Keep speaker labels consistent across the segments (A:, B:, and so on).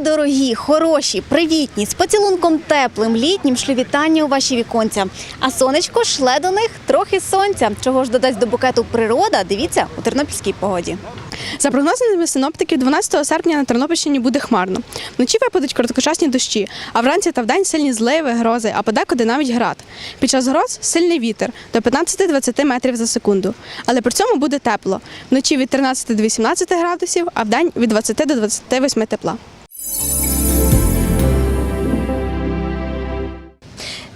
A: Дорогі, хороші, привітні, з поцілунком теплим, літнім шлю вітання у ваші віконця. А сонечко шле до них трохи сонця. Чого ж додасть до букету природа? Дивіться у тернопільській погоді.
B: За прогнозами синоптиків, 12 серпня на Тернопільщині буде хмарно. Вночі випадуть короткочасні дощі, а вранці та вдень сильні зливи, грози, а подекуди навіть град. Під час гроз сильний вітер до 15-20 метрів за секунду. Але при цьому буде тепло. Вночі від 13 до 18 градусів, а вдень від 20 до 28 тепла.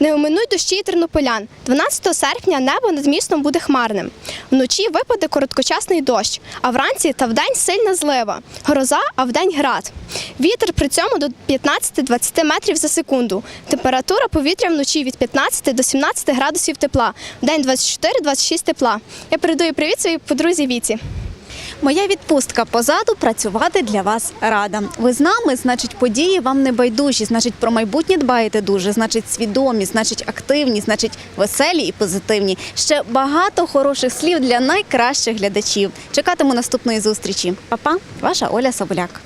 C: Не оминуй дощі тернополян. 12 серпня небо над містом буде хмарним. Вночі випаде короткочасний дощ, а вранці та вдень сильна злива, гроза, а вдень град. Вітер при цьому до 15-20 метрів за секунду. Температура повітря вночі від 15 до 17 градусів тепла, вдень 24-26 тепла. Я передаю привіт своїй подрузі Віці.
A: Моя відпустка позаду працювати для вас рада. Ви з нами, значить, події вам не байдужі, значить, про майбутнє дбаєте дуже, значить, свідомі, значить, активні, значить, веселі і позитивні. Ще багато хороших слів для найкращих глядачів. Чекатиму наступної зустрічі. Па-па, ваша Оля Соболяк.